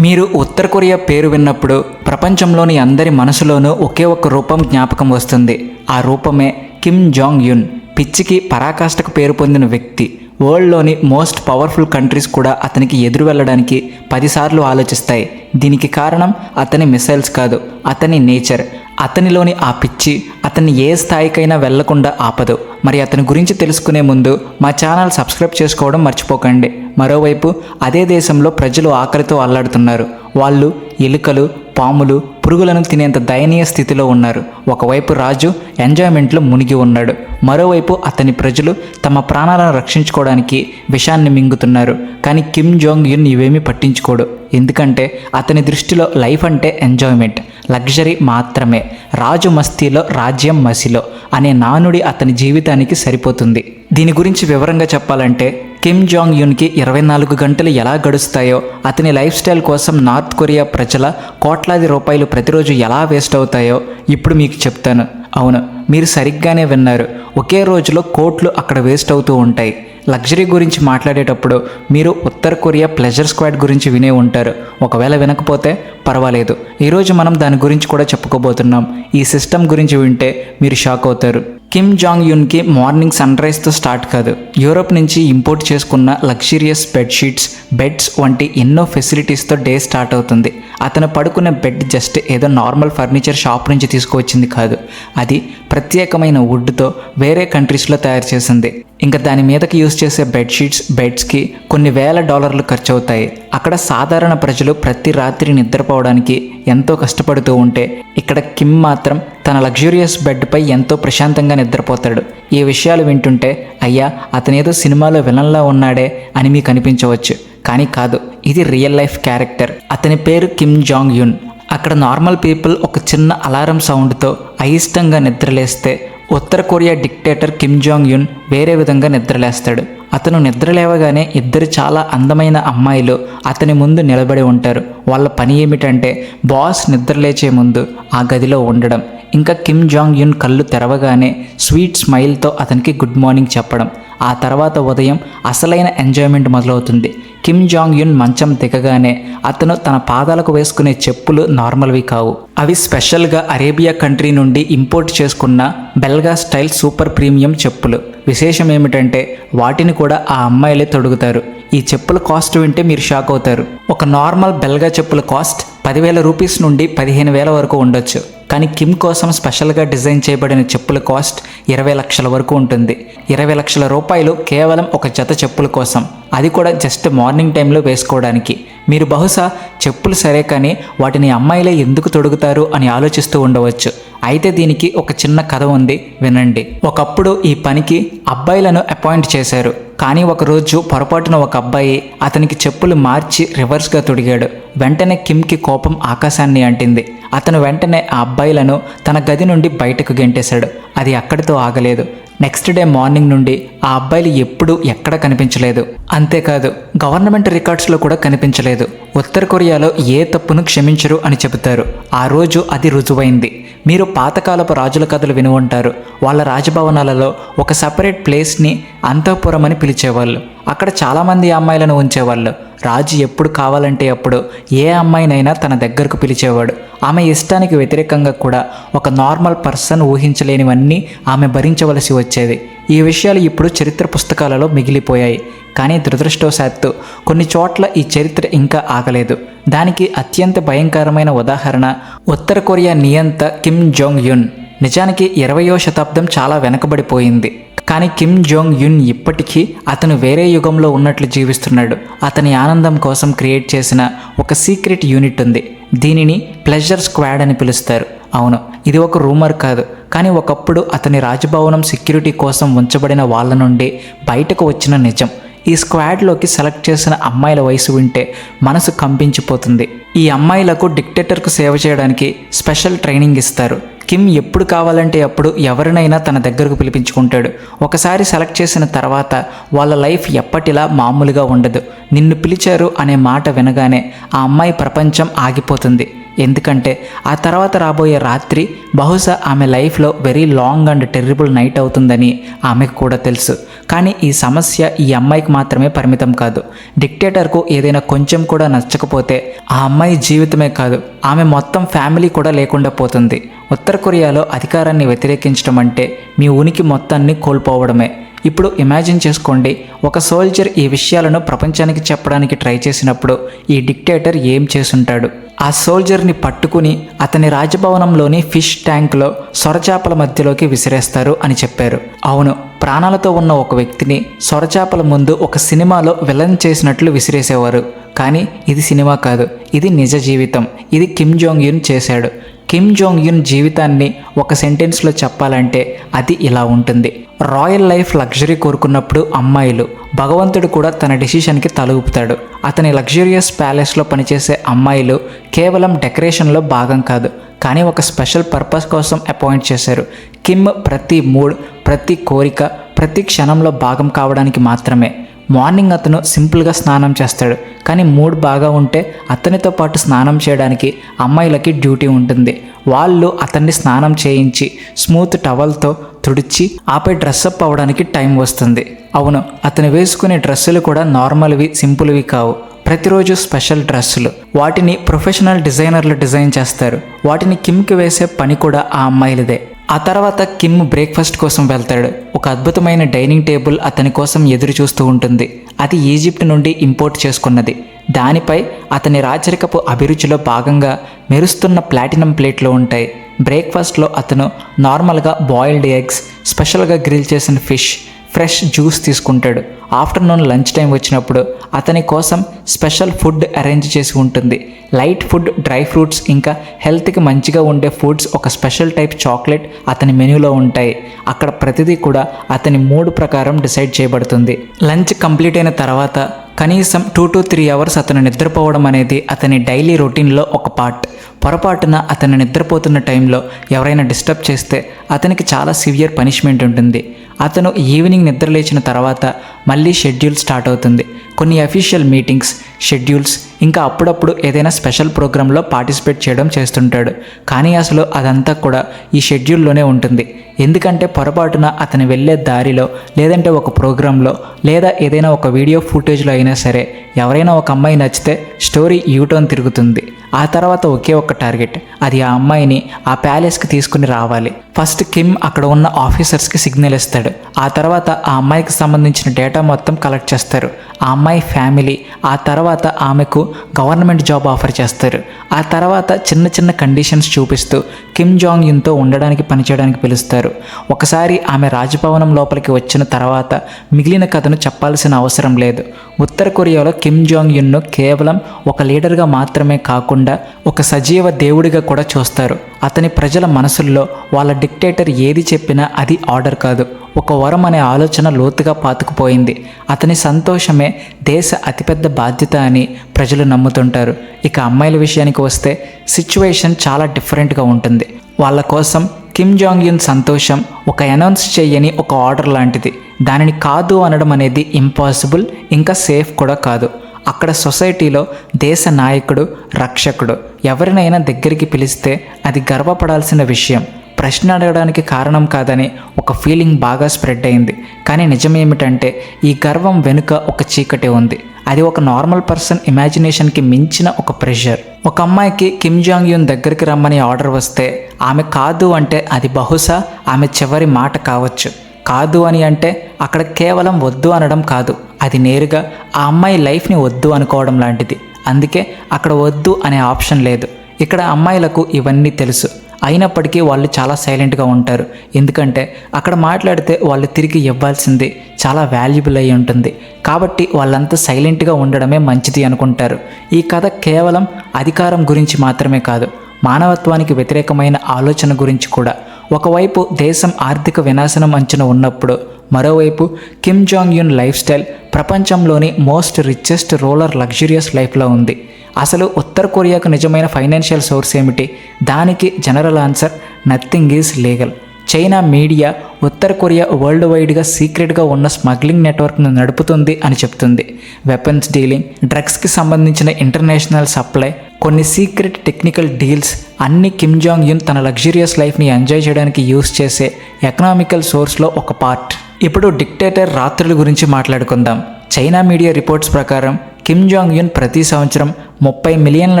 మీరు ఉత్తర కొరియా పేరు విన్నప్పుడు ప్రపంచంలోని అందరి మనసులోనూ ఒకే ఒక రూపం జ్ఞాపకం వస్తుంది. ఆ రూపమే కిమ్ జాంగ్ యున్ పిచ్చికి పరాకాష్ఠకు పేరు పొందిన వ్యక్తి. వరల్డ్లోని మోస్ట్ పవర్ఫుల్ కంట్రీస్ కూడా అతనికి ఎదురు వెళ్ళడానికి పదిసార్లు ఆలోచిస్తాయి. దీనికి కారణం అతని మిసైల్స్ కాదు అతని నేచర్. అతనిలోని ఆ పిచ్చి అతన్ని ఏ స్థాయికైనా వెళ్ళకుండా ఆపదు. మరి అతని గురించి తెలుసుకునే ముందు మా ఛానల్ సబ్స్క్రైబ్ చేసుకోవడం మర్చిపోకండి. మరోవైపు అదే దేశంలో ప్రజలు ఆకలితో అల్లాడుతున్నారు. వాళ్ళు ఎలుకలు పాములు పురుగులను తినేంత దయనీయ స్థితిలో ఉన్నారు. ఒకవైపు రాజు ఎంజాయ్మెంట్లో మునిగి ఉన్నాడు. మరోవైపు అతని ప్రజలు తమ ప్రాణాలను రక్షించుకోవడానికి విషాన్ని మింగుతున్నారు. కానీ కిమ్ జోంగ్ యున్ ఇవేమీ పట్టించుకోడు. ఎందుకంటే అతని దృష్టిలో లైఫ్ అంటే ఎంజాయ్మెంట్. లగ్జరీ మాత్రమే. రాజు మస్తీలో రాజ్యం మసిలో అనే నానుడి అతని జీవితానికి సరిపోతుంది. దీని గురించి వివరంగా చెప్పాలంటే కిమ్ జాంగ్ యున్కి ఇరవై నాలుగు గంటలు ఎలా గడుస్తాయో అతని లైఫ్ స్టైల్ కోసం నార్త్ కొరియా ప్రజల కోట్లాది రూపాయలు ప్రతిరోజు ఎలా వేస్ట్ అవుతాయో ఇప్పుడు మీకు చెప్తాను. అవును మీరు సరిగ్గానే విన్నారు. ఒకే రోజులో కోట్లు అక్కడ వేస్ట్ అవుతూ ఉంటాయి. లగ్జరీ గురించి మాట్లాడేటప్పుడు మీరు ఉత్తర కొరియా ప్లెజర్ స్క్వాడ్ గురించి వినే ఉంటారు. ఒకవేళ వినకపోతే పర్వాలేదు. ఈరోజు మనం దాని గురించి కూడా చెప్పుకోబోతున్నాం. ఈ సిస్టమ్ గురించి వింటే మీరు షాక్ అవుతారు. కిమ్ జాంగ్ యున్కి మార్నింగ్ సన్ రైజ్తో స్టార్ట్ కాదు. యూరోప్ నుంచి ఇంపోర్ట్ చేసుకున్న లగ్జీరియస్ బెడ్షీట్స్ బెడ్స్ వంటి ఎన్నో ఫెసిలిటీస్తో డే స్టార్ట్ అవుతుంది. అతను పడుకునే బెడ్ జస్ట్ ఏదో నార్మల్ ఫర్నిచర్ షాప్ నుంచి తీసుకువచ్చింది కాదు. అది ప్రత్యేకమైన వుడ్తో వేరే కంట్రీస్లో తయారు చేసింది. ఇంకా దాని మీదకి యూస్ చేసే బెడ్షీట్స్ బెడ్స్కి కొన్ని వేల డాలర్లు ఖర్చు అవుతాయి అక్కడ సాధారణ ప్రజలు ప్రతి రాత్రి నిద్రపోవడానికి ఎంతో కష్టపడుతూ ఉంటే ఇక్కడ కిమ్ మాత్రం తన లగ్జూరియస్ బెడ్పై ఎంతో ప్రశాంతంగా నిద్రపోతాడు. ఈ విషయాలు వింటుంటే అయ్యా అతనేదో సినిమాలో విలన్లా ఉన్నాడే అని మీకు అనిపించవచ్చు. కానీ కాదు ఇది రియల్ లైఫ్ క్యారెక్టర్. అతని పేరు కిమ్ జాంగ్ యున్ అక్కడ నార్మల్ పీపుల్ ఒక చిన్న అలారం సౌండ్తో అయిష్టంగా నిద్రలేస్తే ఉత్తర Korea dictator Kim Jong Un వేరే విధంగా నిద్రలేస్తాడు. అతను నిద్రలేవగానే ఇద్దరు చాలా అందమైన అమ్మాయిలు అతని ముందు నిలబడి ఉంటారు. వాళ్ళ పని ఏమిటంటే బాస్ నిద్రలేచే ముందు ఆ గదిలో ఉండడం. ఇంకా కిమ్ జాంగ్ యున్ కళ్ళు తెరవగానే స్వీట్ స్మైల్తో అతనికి గుడ్ మార్నింగ్ చెప్పడం. ఆ తర్వాత ఉదయం అసలైన ఎంజాయ్మెంట్ మొదలవుతుంది. కిమ్ జాంగ్ యున్ మంచం దిగగానే అతను తన పాదాలకు వేసుకునే చెప్పులు నార్మల్వి కావు. అవి స్పెషల్గా అరేబియా కంట్రీ నుండి ఇంపోర్ట్ చేసుకున్న బెల్గా స్టైల్ సూపర్ ప్రీమియం చెప్పులు. విశేషం ఏమిటంటే వాటిని కూడా ఆ అమ్మాయిలే తొడుగుతారు. ఈ చెప్పుల కాస్ట్ వింటే మీరు షాక్ అవుతారు. ఒక నార్మల్ బెల్గా చెప్పుల కాస్ట్ పదివేల రూపీస్ నుండి పదిహేను వేల వరకు ఉండొచ్చు. కానీ కిమ్ కోసం స్పెషల్గా డిజైన్ చేయబడిన చెప్పుల కాస్ట్ ఇరవై లక్షల వరకు ఉంటుంది. ఇరవై లక్షల రూపాయలు కేవలం ఒక జత చెప్పుల కోసం. అది కూడా జస్ట్ మార్నింగ్ టైంలో వేసుకోవడానికి. మీరు బహుశా చెప్పులు సరే కానీ వాటిని అమ్మాయిలే ఎందుకు తొడుగుతారు అని ఆలోచిస్తూ ఉండవచ్చు. అయితే దీనికి ఒక చిన్న కథ ఉంది. వినండి. ఒకప్పుడు ఈ పనికి అబ్బాయిలను అపాయింట్ చేశారు. కానీ ఒకరోజు పొరపాటున ఒక అబ్బాయి అతనికి చెప్పులు మార్చి రివర్స్గా తొడిగాడు. వెంటనే కిమ్కి కోపం ఆకాశాన్ని అంటింది. అతను వెంటనే ఆ అబ్బాయిలను తన గది నుండి బయటకు గెంటేశాడు. అది అక్కడితో ఆగలేదు. నెక్స్ట్ డే మార్నింగ్ నుండి ఆ అబ్బాయిలు ఎప్పుడూ ఎక్కడ కనిపించలేదు. అంతేకాదు గవర్నమెంట్ రికార్డ్స్లో కూడా కనిపించలేదు. ఉత్తర కొరియాలో ఏ తప్పును క్షమించరు అని చెబుతారు. ఆ రోజు అది రుజువైంది. మీరు పాతకాలపు రాజుల కథలు విని ఉంటారు వాళ్ళ రాజభవనాలలో ఒక సపరేట్ ప్లేస్ని అంతఃపురం అని పిలిచేవాళ్ళు. అక్కడ చాలామంది అమ్మాయిలను ఉంచేవాళ్ళు. రాజు ఎప్పుడు కావాలంటే అప్పుడు ఏ అమ్మాయినైనా తన దగ్గరకు పిలిచేవాడు. ఆమె ఇష్టానికి వ్యతిరేకంగా కూడా ఒక నార్మల్ పర్సన్ ఊహించలేనివన్నీ ఆమె భరించవలసి వచ్చి వచ్చేది. ఈ విషయాలు ఇప్పుడు చరిత్ర పుస్తకాలలో మిగిలిపోయాయి. కానీ దురదృష్టవశాత్తు కొన్ని చోట్ల ఈ చరిత్ర ఇంకా ఆగలేదు. దానికి అత్యంత భయంకరమైన ఉదాహరణ ఉత్తర కొరియా నియంత కిమ్ జోంగ్ యున్ నిజానికి ఇరవయో శతాబ్దం చాలా వెనకబడిపోయింది. కానీ కిమ్ జోంగ్ యున్ ఇప్పటికీ అతను వేరే యుగంలో ఉన్నట్లు జీవిస్తున్నాడు. అతని ఆనందం కోసం క్రియేట్ చేసిన ఒక సీక్రెట్ యూనిట్ ఉంది. దీనిని ప్లెజర్ స్క్వాడ్ అని పిలుస్తారు. అవును ఇది ఒక రూమర్ కాదు. కానీ ఒకప్పుడు అతని రాజభవనం సెక్యూరిటీ కోసం ఉంచబడిన వాళ్ళ నుండి బయటకు వచ్చిన నిజం. ఈ స్క్వాడ్లోకి సెలెక్ట్ చేసిన అమ్మాయిల వయసు వింటే మనసు కంపించిపోతుంది. ఈ అమ్మాయిలకు డిక్టేటర్కు సేవ చేయడానికి స్పెషల్ ట్రైనింగ్ ఇస్తారు. కిమ్ ఎప్పుడు కావాలంటే అప్పుడు ఎవరినైనా తన దగ్గరకు పిలిపించుకుంటాడు. ఒకసారి సెలెక్ట్ చేసిన తర్వాత వాళ్ళ లైఫ్ ఎప్పటిలా మామూలుగా ఉండదు. నిన్ను పిలిచారు అనే మాట వినగానే ఆ అమ్మాయి ప్రపంచం ఆగిపోతుంది. ఎందుకంటే ఆ తర్వాత రాబోయే రాత్రి బహుశా ఆమె లైఫ్లో very long and terrible night అవుతుందని ఆమెకు కూడా తెలుసు. కానీ ఈ సమస్య ఈ అమ్మాయికి మాత్రమే పరిమితం కాదు. డిక్టేటర్కు ఏదైనా కొంచెం కూడా నచ్చకపోతే ఆ అమ్మాయి జీవితమే కాదు. ఆమె మొత్తం ఫ్యామిలీ కూడా లేకుండా పోతుంది. ఉత్తర కొరియాలో అధికారాన్ని వ్యతిరేకించడం అంటే మీ ఉనికి మొత్తాన్ని కోల్పోవడమే. ఇప్పుడు ఇమాజిన్ చేసుకోండి ఒక సోల్జర్ ఈ విషయాలను ప్రపంచానికి చెప్పడానికి ట్రై చేసినప్పుడు ఈ డిక్టేటర్ ఏం చేసుంటాడు ఆ సోల్జర్ని పట్టుకుని అతని రాజభవనంలోని ఫిష్ ట్యాంక్లో సొరచాపల మధ్యలోకి విసిరేస్తారు అని చెప్పారు. అవును ప్రాణాలతో ఉన్న ఒక వ్యక్తిని సొరచాపల ముందు ఒక సినిమాలో విలన్ చేసినట్లు విసిరేసేవారు. కానీ ఇది సినిమా కాదు ఇది నిజ జీవితం ఇది కిమ్ జోంగ్ యున్ చేశాడు. కిమ్ జోంగ్ యున్ జీవితాన్ని ఒక సెంటెన్స్లో చెప్పాలంటే అది ఇలా ఉంటుంది. రాయల్ లైఫ్ లగ్జరీ కోరుకున్నప్పుడు అమ్మాయిలు భగవంతుడు కూడా తన డెసిషన్కి తలూపుతాడు. అతని లగ్జరియస్ ప్యాలెస్లో పనిచేసే అమ్మాయిలు కేవలం డెకరేషన్లో భాగం కాదు కానీ ఒక స్పెషల్ పర్పస్ కోసం అపాయింట్ చేశారు. కిమ్ ప్రతి మూడ్ ప్రతి కోరిక ప్రతి క్షణంలో భాగం కావడానికి మాత్రమే. మార్నింగ్ అతను సింపుల్గా స్నానం చేస్తాడు. కానీ మూడ్ బాగా ఉంటే అతనితో పాటు స్నానం చేయడానికి అమ్మాయిలకి డ్యూటీ ఉంటుంది. వాళ్ళు అతన్ని స్నానం చేయించి స్మూత్ టవల్తో తుడిచి ఆపై డ్రెస్అప్ అవ్వడానికి టైం వస్తుంది. అవును అతను వేసుకునే డ్రెస్సులు కూడా నార్మల్వి సింపుల్వి కావు. ప్రతిరోజు స్పెషల్ డ్రెస్సులు. వాటిని ప్రొఫెషనల్ డిజైనర్లు డిజైన్ చేస్తారు. వాటిని కిమ్కి వేసే పని కూడా ఆ అమ్మాయిలదే. ఆ తర్వాత కిమ్ బ్రేక్ఫాస్ట్ కోసం వెళ్తాడు. ఒక అద్భుతమైన డైనింగ్ టేబుల్ అతని కోసం ఎదురు చూస్తూ ఉంటుంది. అది ఈజిప్ట్ నుండి ఇంపోర్ట్ చేసుకున్నది. దానిపై అతని రాచరికపు అభిరుచిలో భాగంగా మెరుస్తున్న ప్లాటినం ప్లేట్లు ఉంటాయి. బ్రేక్ఫాస్ట్లో అతను నార్మల్గా బాయిల్డ్ ఎగ్స్ స్పెషల్గా గ్రిల్ చేసిన ఫిష్ ఫ్రెష్ జ్యూస్ తీసుకుంటాడు. ఆఫ్టర్నూన్ లంచ్ టైం వచ్చినప్పుడు అతని కోసం స్పెషల్ ఫుడ్ అరేంజ్ చేసి ఉంటుంది. లైట్ ఫుడ్ డ్రై ఫ్రూట్స్ ఇంకా హెల్త్కి మంచిగా ఉండే ఫుడ్స్ ఒక స్పెషల్ టైప్ చాక్లెట్ అతని మెనూలో ఉంటాయి. అక్కడ ప్రతిదీ కూడా అతని మూడ్ ప్రకారం డిసైడ్ చేయబడుతుంది. లంచ్ కంప్లీట్ అయిన తర్వాత కనీసం టూ టు త్రీ అవర్స్ అతను నిద్రపోవడం అనేది అతని డైలీ రొటీన్లో ఒక పార్ట్. పొరపాటున అతను నిద్రపోతున్న టైంలో ఎవరైనా డిస్టర్బ్ చేస్తే అతనికి చాలా సివియర్ పనిష్మెంట్ ఉంటుంది. అతను ఈవినింగ్ నిద్రలేచిన తర్వాత మళ్ళీ షెడ్యూల్ స్టార్ట్ అవుతుంది. కొన్ని అఫీషియల్ మీటింగ్స్ షెడ్యూల్స్ ఇంకా అప్పుడప్పుడు ఏదైనా స్పెషల్ ప్రోగ్రాంలో పార్టిసిపేట్ చేయడం చేస్తుంటాడు. కానీ అసలు అదంతా కూడా ఈ షెడ్యూల్లోనే ఉంటుంది. ఎందుకంటే పొరపాటున అతను వెళ్ళే దారిలో లేదంటే ఒక ప్రోగ్రాంలో లేదా ఏదైనా ఒక వీడియో ఫుటేజ్లో అయినా సరే ఎవరైనా ఒక అమ్మాయి నచ్చితే స్టోరీ యూటర్న్ తిరుగుతుంది. ఆ తర్వాత ఒకే ఒక్క టార్గెట్. అది ఆ అమ్మాయిని ఆ ప్యాలెస్కి తీసుకుని రావాలి. ఫస్ట్ కిమ్ అక్కడ ఉన్న ఆఫీసర్స్కి సిగ్నల్ ఇస్తాడు. ఆ తర్వాత ఆ అమ్మాయికి సంబంధించిన డేటా మొత్తం కలెక్ట్ చేస్తారు. ఆ అమ్మాయి ఫ్యామిలీ ఆ తర్వాత ఆమెకు గవర్నమెంట్ జాబ్ ఆఫర్ చేస్తారు. ఆ తర్వాత చిన్న చిన్న కండిషన్స్ చూపిస్తూ కిమ్ జాంగ్ యున్తో ఉండడానికి పనిచేయడానికి పిలుస్తారు. ఒకసారి ఆమె రాజభవనం లోపలికి వచ్చిన తర్వాత మిగిలిన కథను చెప్పాల్సిన అవసరం లేదు. ఉత్తర కొరియాలో కిమ్ జాంగ్ యున్ను కేవలం ఒక లీడర్గా మాత్రమే కాకుండా ఒక సజీవ దేవుడిగా కూడా చూస్తారు. అతని ప్రజల మనసుల్లో వాళ్ళ డిక్టేటర్ ఏది చెప్పినా అది ఆర్డర్ కాదు. ఒక వరం అనే ఆలోచన లోతుగా పాతుకుపోయింది. అతని సంతోషమే దేశ అతిపెద్ద బాధ్యత అని ప్రజలు నమ్ముతుంటారు. ఇక అమ్మాయిల విషయానికి వస్తే సిచ్యువేషన్ చాలా డిఫరెంట్గా ఉంటుంది. వాళ్ళ కోసం కిమ్ జాంగ్ యున్ సంతోషం ఒక అనౌన్స్ చేయని ఒక ఆర్డర్ లాంటిది. దానిని కాదు అనడం అనేది ఇంపాసిబుల్ ఇంకా సేఫ్ కూడా కాదు. అక్కడ సొసైటీలో దేశ నాయకుడు రక్షకుడు ఎవరినైనా దగ్గరికి పిలిస్తే అది గర్వపడాల్సిన విషయం. ప్రశ్న అడగడానికి కారణం కాదని ఒక ఫీలింగ్ బాగా స్ప్రెడ్ అయింది. కానీ నిజం ఏమిటంటే ఈ గర్వం వెనుక ఒక చీకటి ఉంది. అది ఒక నార్మల్ పర్సన్ ఇమాజినేషన్కి మించిన ఒక ప్రెషర్. ఒక అమ్మాయికి కిమ్ జాంగ్ యున్ దగ్గరికి రమ్మని ఆర్డర్ వస్తే ఆమె కాదు అంటే అది బహుశా ఆమె చివరి మాట కావచ్చు. కాదు అని అంటే అక్కడ కేవలం వద్దు అనడం కాదు. అది నేరుగా ఆ అమ్మాయి లైఫ్ని వద్దు అనుకోవడం లాంటిది. అందుకే అక్కడ వద్దు అనే ఆప్షన్ లేదు. ఇక్కడ అమ్మాయిలకు ఇవన్నీ తెలుసు. అయినప్పటికీ వాళ్ళు చాలా సైలెంట్గా ఉంటారు. ఎందుకంటే అక్కడ మాట్లాడితే వాళ్ళు తిరిగి ఇవ్వాల్సింది చాలా వాల్యుబుల్ అయి ఉంటుంది. కాబట్టి వాళ్ళంతా సైలెంట్గా ఉండడమే మంచిది అనుకుంటారు. ఈ కథ కేవలం అధికారం గురించి మాత్రమే కాదు. మానవత్వానికి వ్యతిరేకమైన ఆలోచన గురించి కూడా. ఒకవైపు దేశం ఆర్థిక వినాశనం అంచున ఉన్నప్పుడు మరోవైపు Kim Jong Un life style ప్రపంచంలోని మోస్ట్ రిచెస్ట్ రోలర్ లగ్జరియస్ లైఫ్లో ఉంది. అసలు ఉత్తర కొరియాకు నిజమైన ఫైనాన్షియల్ సోర్స్ ఏమిటి? దానికి general answer nothing is legal. China media Uttara Korea world వైడ్గా సీక్రెట్గా ఉన్న స్మగ్లింగ్ నెట్వర్క్ను నడుపుతుంది అని చెప్తుంది. వెపన్స్ డీలింగ్ డ్రగ్స్కి సంబంధించిన ఇంటర్నేషనల్ సప్లై కొన్ని సీక్రెట్ టెక్నికల్ డీల్స్ అన్ని కిమ్ జాంగ్ యున్ తన లగ్జరియస్ లైఫ్ని ఎంజాయ్ చేయడానికి యూస్ చేసే ఎకనామికల్ సోర్స్లో ఒక పార్ట్. ఇప్పుడు డిక్టేటర్ రాత్రుల గురించి మాట్లాడుకుందాం. చైనా మీడియా రిపోర్ట్స్ ప్రకారం కిమ్ జాంగ్ యున్ ప్రతి సంవత్సరం ముప్పై మిలియన్ల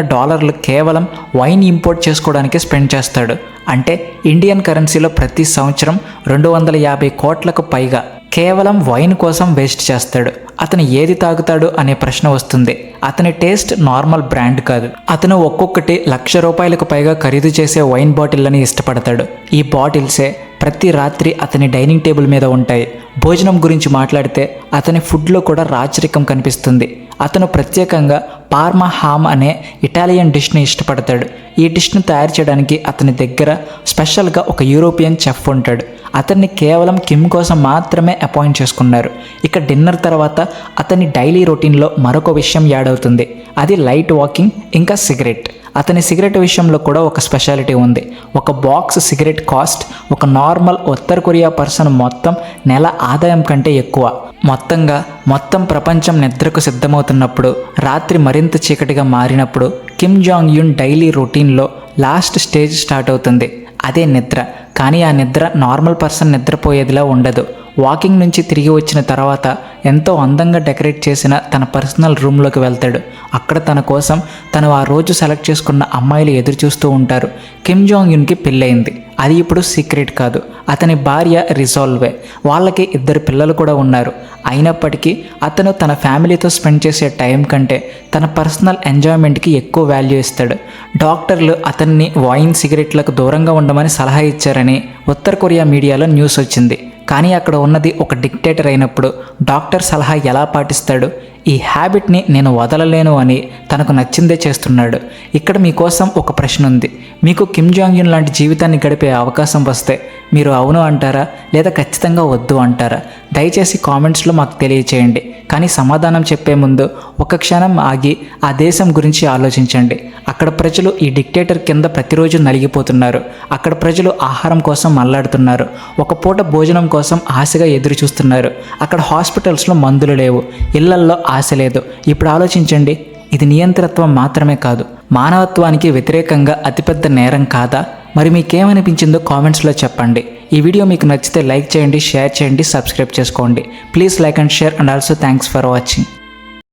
డాలర్లు కేవలం వైన్ ఇంపోర్ట్ చేసుకోవడానికి స్పెండ్ చేస్తాడు. అంటే ఇండియన్ కరెన్సీలో ప్రతి సంవత్సరం రెండు వందల యాభై కోట్లకు పైగా కేవలం వైన్ కోసం వేస్ట్ చేస్తాడు. అతను ఏది తాగుతాడు అనే ప్రశ్న వస్తుంది. అతని టేస్ట్ నార్మల్ బ్రాండ్ కాదు. అతను ఒక్కొక్కటి లక్ష రూపాయలకు పైగా ఖరీదు చేసే వైన్ బాటిళ్ళని ఇష్టపడతాడు. ఈ బాటిల్సే ప్రతి రాత్రి అతని డైనింగ్ టేబుల్ మీద ఉంటాయి. భోజనం గురించి మాట్లాడితే అతని ఫుడ్లో కూడా రాచరికం కనిపిస్తుంది. అతను ప్రత్యేకంగా పార్మా హామ్ అనే ఇటాలియన్ డిష్ని ఇష్టపడతాడు. ఈ డిష్ను తయారు చేయడానికి అతని దగ్గర స్పెషల్గా ఒక యూరోపియన్ చెఫ్ ఉంటాడు. అతన్ని కేవలం కిమ్ కోసం మాత్రమే అపాయింట్ చేసుకున్నారు. ఇక డిన్నర్ తర్వాత అతని డైలీ రొటీన్లో మరొక విషయం యాడ్ అవుతుంది. అది లైట్ వాకింగ్ ఇంకా సిగరెట్. అతని సిగరెట్ విషయంలో కూడా ఒక స్పెషాలిటీ ఉంది. ఒక బాక్స్ సిగరెట్ కాస్ట్ ఒక నార్మల్ ఉత్తర కొరియా పర్సన్ మొత్తం నెల ఆదాయం కంటే ఎక్కువ. మొత్తంగా మొత్తం ప్రపంచం నిద్రకు సిద్ధమవుతున్నప్పుడు రాత్రి మరింత చీకటిగా మారినప్పుడు కిమ్ జాంగ్ యున్ డైలీ రొటీన్లో లాస్ట్ స్టేజ్ స్టార్ట్ అవుతుంది. అదే నిద్ర. కానీ ఆ నిద్ర నార్మల్ పర్సన్ నిద్రపోయేదిలా ఉండదు. వాకింగ్ నుంచి తిరిగి వచ్చిన తర్వాత ఎంతో అందంగా డెకరేట్ చేసిన తన పర్సనల్ రూమ్లోకి వెళ్తాడు. అక్కడ తన కోసం తను ఆ రోజు సెలెక్ట్ చేసుకున్న అమ్మాయిలు ఎదురు చూస్తూ ఉంటారు. కిమ్ జాంగ్ యున్కి పెళ్ళయింది. అది ఇప్పుడు సీక్రెట్ కాదు. అతని భార్య రిజాల్వే. వాళ్ళకి ఇద్దరు పిల్లలు కూడా ఉన్నారు. అయినప్పటికీ అతను తన ఫ్యామిలీతో స్పెండ్ చేసే టైం కంటే తన పర్సనల్ ఎంజాయ్మెంట్కి ఎక్కువ వాల్యూ ఇస్తాడు. డాక్టర్లు అతన్ని వైన్ సిగరెట్లకు దూరంగా ఉండమని సలహా ఇచ్చారని ఉత్తర కొరియా మీడియాలో న్యూస్ వచ్చింది. కానీ అక్కడ ఉన్నది ఒక డిక్టేటర్ అయినప్పుడు డాక్టర్ సలహా ఎలా పాటిస్తాడు? ఈ హ్యాబిట్ని నేను వదలలేను అని తనకు నచ్చిందే చేస్తున్నాడు. ఇక్కడ మీకోసం ఒక ప్రశ్న ఉంది. మీకు కిమ్ జాంగ్యున్ లాంటి జీవితాన్ని గడిపే అవకాశం వస్తే మీరు అవును అంటారా? లేదా ఖచ్చితంగా వద్దు అంటారా? దయచేసి కామెంట్స్లో మాకు తెలియచేయండి. కానీ సమాధానం చెప్పే ముందు ఒక క్షణం ఆగి ఆ దేశం గురించి ఆలోచించండి. అక్కడ ప్రజలు ఈ డిక్టేటర్ కింద ప్రతిరోజు నలిగిపోతున్నారు. అక్కడ ప్రజలు ఆహారం కోసం మల్లాడుతున్నారు ఒక పూట భోజనం కోసం ఆశగా ఎదురు చూస్తున్నారు అక్కడ హాస్పిటల్స్లో మందులు లేవు. ఇళ్ళల్లో ఆశ లేదు. ఇప్పుడు ఆలోచించండి. ఇది నియంత్రత్వం మాత్రమే కాదు. మానవత్వానికి వ్యతిరేకంగా అతిపెద్ద నేరం కాదా? మరి మీకేమనిపించిందో కామెంట్స్లో చెప్పండి. ఈ వీడియో మీకు నచ్చితే లైక్ చేయండి షేర్ చేయండి సబ్స్క్రైబ్ చేసుకోండి. Please like and share and also thanks for watching.